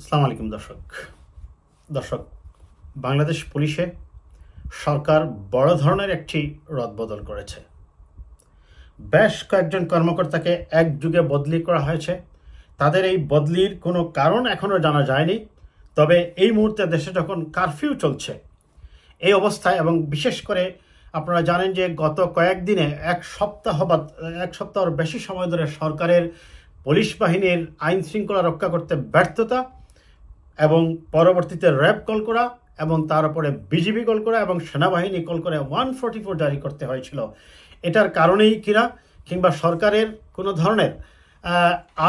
আসসালামু আলাইকুম দর্শক। দর্শক, বাংলাদেশ পুলিশে সরকার বড় ধরনের একটি রদবদল করেছে। বেশ কয়েকজন কর্মকর্তাকে এক যুগে বদলি করা হয়েছে। তাদের এই বদলির কোনো কারণ এখনও জানা যায়নি। তবে এই মুহূর্তে দেশে যখন কারফিউ চলছে, এই অবস্থায় এবং বিশেষ করে আপনারা জানেন যে গত কয়েকদিনে এক সপ্তাহ বা এক সপ্তাহের বেশি সময় ধরে সরকারের পুলিশ বাহিনীর আইন শৃঙ্খলা রক্ষা করতে ব্যর্থতা এবং পরবর্তীতে র্যাব কল করা এবং তার উপরে বিজিবি কল করা এবং সেনাবাহিনী কল করে ওয়ান ফোর্টি ফোর জারি করতে হয়েছিল। এটার কারণেই কিনা কিংবা সরকারের কোনো ধরনের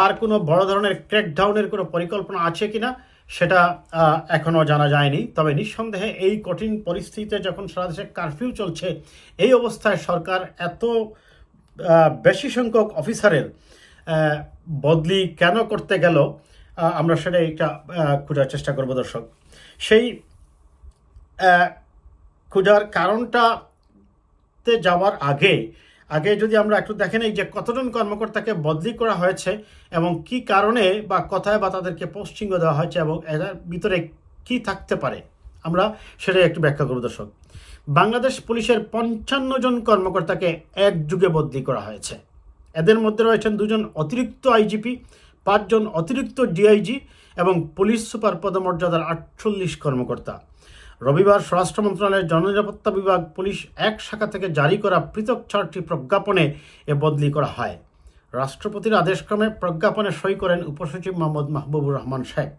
আর কোনো বড় ধরনের ক্র্যাকডাউনের কোনো পরিকল্পনা আছে কিনা সেটা এখনও জানা যায়নি। তবে নিঃসন্দেহে এই কঠিন পরিস্থিতিতে যখন সারা দেশে কারফিউ চলছে, এই অবস্থায় সরকার এত বেশি সংখ্যক অফিসারের বদলি কেন করতে গেল আমরা সেটা একটা খোঁজার চেষ্টা করব দর্শক। সেই খোঁজার কারণটাতে যাওয়ার আগে আগে যদি আমরা একটু দেখেন এই যে কতজন কর্মকর্তাকে বদলি করা হয়েছে এবং কি কারণে বা কথায় বা তাদেরকে পোস্টিং দেওয়া হয়েছে এবং এর ভিতরে কি থাকতে পারে, আমরা সেটাই একটু ব্যাখ্যা করব দর্শক। বাংলাদেশ পুলিশের পঞ্চান্ন জন কর্মকর্তাকে এক যুগে বদলি করা হয়েছে। এদের মধ্যে রয়েছেন দুজন অতিরিক্ত আইজিপি পাঁচজন অতিরিক্ত ডিআইজি এবং পুলিশ সুপার পদমর্যাদার আটচল্লিশ কর্মকর্তা। রবিবার স্বরাষ্ট্র মন্ত্রণালয়ের জননিরাপত্তা বিভাগ পুলিশ এক শাখা থেকে জারি করা পৃথক চারটি প্রজ্ঞাপনে এ বদলি করা হয়। রাষ্ট্রপতির আদেশক্রমে প্রজ্ঞাপনে সই করেন উপসচিব মোহাম্মদ মাহবুবুর রহমান শেখ।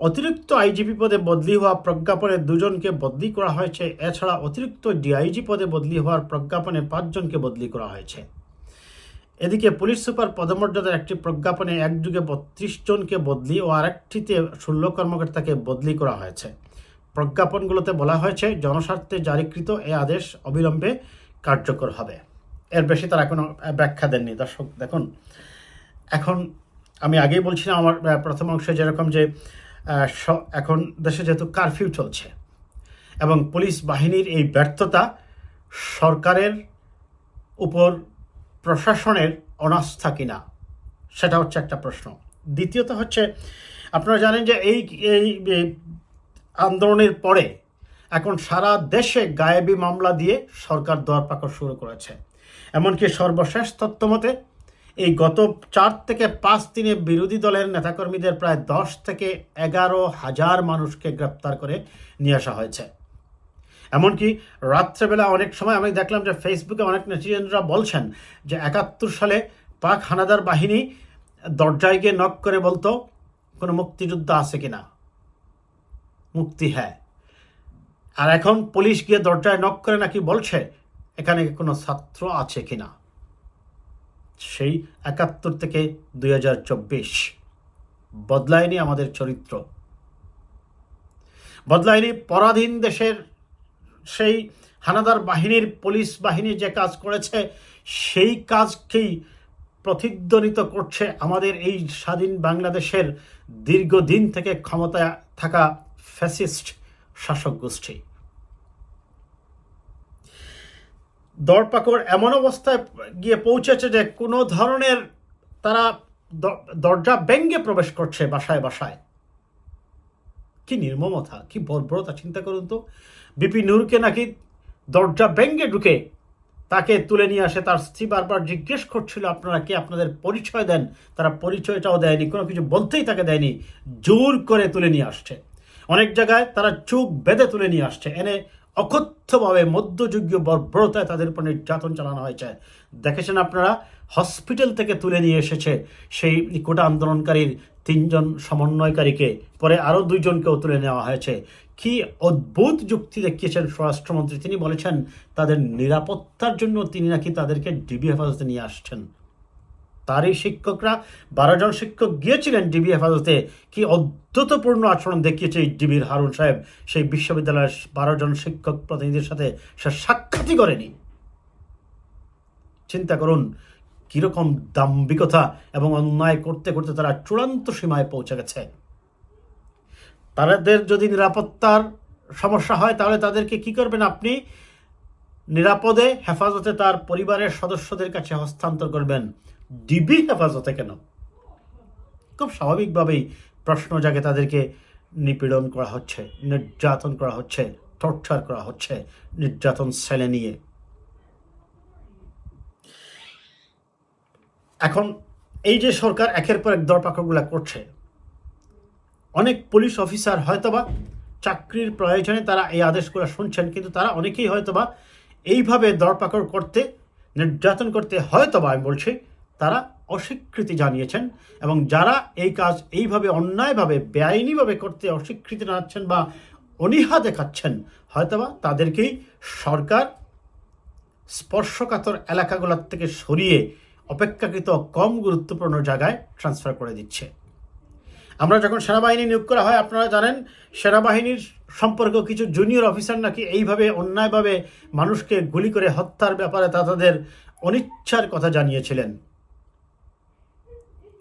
অতিরিক্ত আইজিপি পদে বদলি হওয়া প্রজ্ঞাপনে দুজনকে বদলি করা হয়েছে। এছাড়া অতিরিক্ত ডিআইজি পদে বদলি হওয়ার প্রজ্ঞাপনে পাঁচজনকে বদলি করা হয়েছে। এদিকে পুলিশ সুপার পদমর্যাদার একটি প্রজ্ঞাপনে একযুগে বত্রিশ জনকে বদলি ও আরেকটিতে ষোলো কর্মকর্তাকে বদলি করা হয়েছে। প্রজ্ঞাপনগুলোতে বলা হয়েছে, জনস্বার্থে জারিকৃত এ আদেশ অবিলম্বে কার্যকর হবে। এর বেশি তারা কোনো ব্যাখ্যা দেননি। দর্শক, দেখুন, এখন আমি আগেই বলছিলাম আমার প্রথম অংশে যেরকম যে এখন দেশে যেহেতু কারফিউ চলছে এবং পুলিশ বাহিনীর এই ব্যর্থতা সরকারের উপর প্রশাসনের অনাস্থা কিনা? সেটা হচ্ছে একটা প্রশ্ন। দ্বিতীয়ত হচ্ছে, আপনারা জানেন যে এই এই আন্দোলনের পরে এখন সারা দেশে গায়েবী মামলা দিয়ে সরকার দরপাকড় শুরু করেছে। এমনকি সর্বশেষ তথ্য মতে এই গত চার থেকে পাঁচ দিনে বিরোধী দলের নেতাকর্মীদের প্রায় দশ থেকে এগারো হাজার মানুষকে গ্রেপ্তার করে নিয়ে আসা হয়েছে। এমনকি রাত্রেবেলা অনেক সময় আমি দেখলাম যে ফেসবুকে অনেক নেটিজেনরা বলছেন যে একাত্তর সালে পাক হানাদার বাহিনী দরজায় গিয়ে নক করে বলতো, কোনো মুক্তিযুদ্ধ আছে কি না মুক্তি হ্যাঁ। আর এখন পুলিশ গিয়ে দরজায় নক করে নাকি বলছে, এখানে কোনো ছাত্র আছে কি না সেই একাত্তর থেকে দুই হাজার চব্বিশ। বদলায়নি আমাদের চরিত্র। বদলায়নি পরাধীন দেশের সেই হানাদার বাহিনীর পুলিশ বাহিনী যে কাজ করেছে, সেই কাজকেই প্রতিধ্বনিত করছে আমাদের এই স্বাধীন বাংলাদেশের দীর্ঘদিন থেকে ক্ষমতায় থাকা ফ্যাসিস্ট শাসক গোষ্ঠী। দরপাকড় এমন অবস্থায় গিয়ে পৌঁছেছে যে কোনো ধরনের তারা দরজা ব্যঙ্গে প্রবেশ করছে বাসায় বাসায়। কি নির্মমতা, কি বর্বরতা, চিন্তা করুন তো। বিপি নূরকে নাকি দরজা ব্যঙ্গে ঢুকে তাকে তুলে নিয়ে আসে তার স্ত্রী। বারবার জিজ্ঞেস করছিল, আপনারা কি আপনাদের পরিচয় দেন? তারা পরিচয়টাও দেয়নি, কোনো কিছু বলতেই তাকে দেয়নি। জোর করে তুলে নিয়ে আসছে। অনেক জায়গায় তারা চোখ বেঁধে তুলে নিয়ে আসছে। এনে অকথ্যভাবে মধ্যযুগীয় বর্বরতায় তাদের উপর নির্যাতন চালানো হয়েছে। দেখেছেন আপনারা, হসপিটাল থেকে তুলে নিয়ে এসেছে সেই কোটা আন্দোলনকারীর তিনজন সমন্বয়কারীকে, পরে আরও দুইজনকেও তুলে নেওয়া হয়েছে। কি অদ্ভুত যুক্তি দেখিয়েছেন স্বরাষ্ট্রমন্ত্রী। তিনি বলেছেন, তাদের নিরাপত্তার জন্য তিনি নাকি তাদেরকে ডিবি হেফাজতে নিয়ে আসছেন। তারই শিক্ষকরা, বারো জন শিক্ষক গিয়েছিলেন ডিবি হেফাজতে। কি অদ্ভুতপূর্ণ আচরণ দেখিয়েছে এই ডিবির হারুন সাহেব। সেই বিশ্ববিদ্যালয়ের বারো জন শিক্ষক প্রতিনিধির সাথে সে সাক্ষাৎই করেনি। চিন্তা করুন কীরকম দাম্ভিকতা এবং অন্যায় করতে করতে তারা চূড়ান্ত সীমায় পৌঁছে গেছে। তাদের যদি নিরাপত্তার সমস্যা হয়, তাহলে তাদেরকে কি করবেন আপনি? নিরাপদে হেফাজতে তার পরিবারের সদস্যদের কাছে হস্তান্তর করবেন। ডিবি হেফাজতে কেন? খুব স্বাভাবিকভাবেই প্রশ্ন জাগে তাদেরকে নিপীড়ন করা হচ্ছে, নির্যাতন করা হচ্ছে টর্চার করা হচ্ছে, নির্যাতন সেলে নিয়ে। এখন এই যে সরকার একের পর এক দরপাকড়গুলো করছে, অনেক পুলিশ অফিসার হয়তোবা চাকরির প্রয়োজনে তারা এই আদেশগুলো শুনছেন, কিন্তু তারা অনেকেই হয়তোবা এইভাবে দরপাকড় করতে, নির্যাতন করতে হয়তোবা, আমি বলছি, তারা অস্বীকৃতি জানিয়েছেন এবং যারা এই কাজ এইভাবে অন্যায়ভাবে, বেআইনিভাবে করতে অস্বীকৃতি জানাচ্ছেন বা অনীহা দেখাচ্ছেন, হয়তোবা তাদেরকেই সরকার স্পর্শকাতর এলাকাগুলোর থেকে সরিয়ে অপেক্ষাকৃত কম গুরুত্বপূর্ণ জায়গায় ট্রান্সফার করে দিচ্ছে। আমরা যখন সেনাবাহিনী নিয়োগ করা হয়, আপনারা জানেন, সেনাবাহিনীর সম্পর্কে কিছু জুনিয়র অফিসার নাকি এইভাবে অন্যায়ভাবে মানুষকে গুলি করে হত্যার ব্যাপারে তা তাদের অনিচ্ছার কথা জানিয়েছিলেন।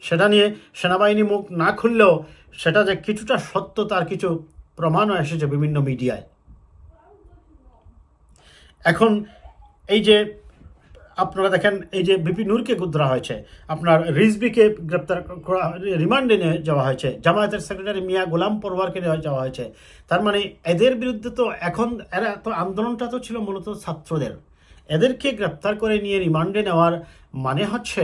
সেটা নিয়ে সেনাবাহিনী মুখ না খুললেও সেটা যে কিছুটা সত্য তার কিছু প্রমাণও এসেছে বিভিন্ন মিডিয়ায়। এখন এই যে আপনারা দেখেন, এই যে বিপি নূরকে ধরা হয়েছে, আপনার রিজবিকে গ্রেপ্তার করা, রিমান্ডে নিয়ে যাওয়া হয়েছে, জামায়াতের সেক্রেটারি মিয়া গোলাম পরওয়ারকে নিয়ে যাওয়া হয়েছে। তার মানে এদের বিরুদ্ধে তো এখন, এরা তো আন্দোলনটা তো ছিল মূলত ছাত্রদের। এদেরকে গ্রেপ্তার করে নিয়ে রিমান্ডে নেওয়ার মানে হচ্ছে,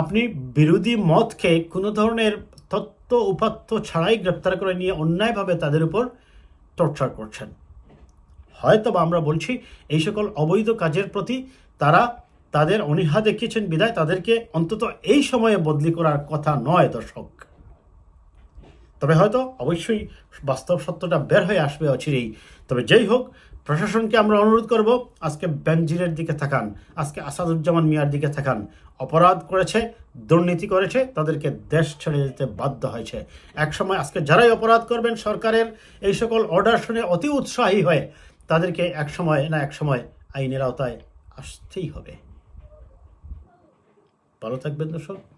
আপনি বিরোধী মতকে কোনো ধরনের তত্ত্ব উপাত্ত ছাড়াই গ্রেপ্তার করে নিয়ে অন্যায়ভাবে তাদের উপর টর্চার করছেন। হয়তো বা আমরা বলছি এই সকল অবৈধ কাজের প্রতি তারা তাদের অনীহা দেখিয়েছেন বিদায় তাদেরকে অন্তত এই সময়ে বদলি করার কথা নয়, দর্শক। তবে হয়তো অবশ্যই বাস্তব সত্যটা বের হয়ে আসবে অচিরেই। তবে যেই হোক, প্রশাসনকে আমরা অনুরোধ করব, আজকে বেনজিরের দিকে থাকান, আজকে আসাদুজ্জামান মিয়ার দিকে থাকান। অপরাধ করেছে, দুর্নীতি করেছে, তাদেরকে দেশ ছেড়ে যেতে বাধ্য হয়েছে। একসময় আজকে যারাই অপরাধ করবেন সরকারের এই সকল অর্ডার শুনে অতি উৎসাহী হয়ে তাদেরকে এক সময় না এক সময় আইনের আওতায় আসতেই হবে। ভালো থাকবেন দর্শক।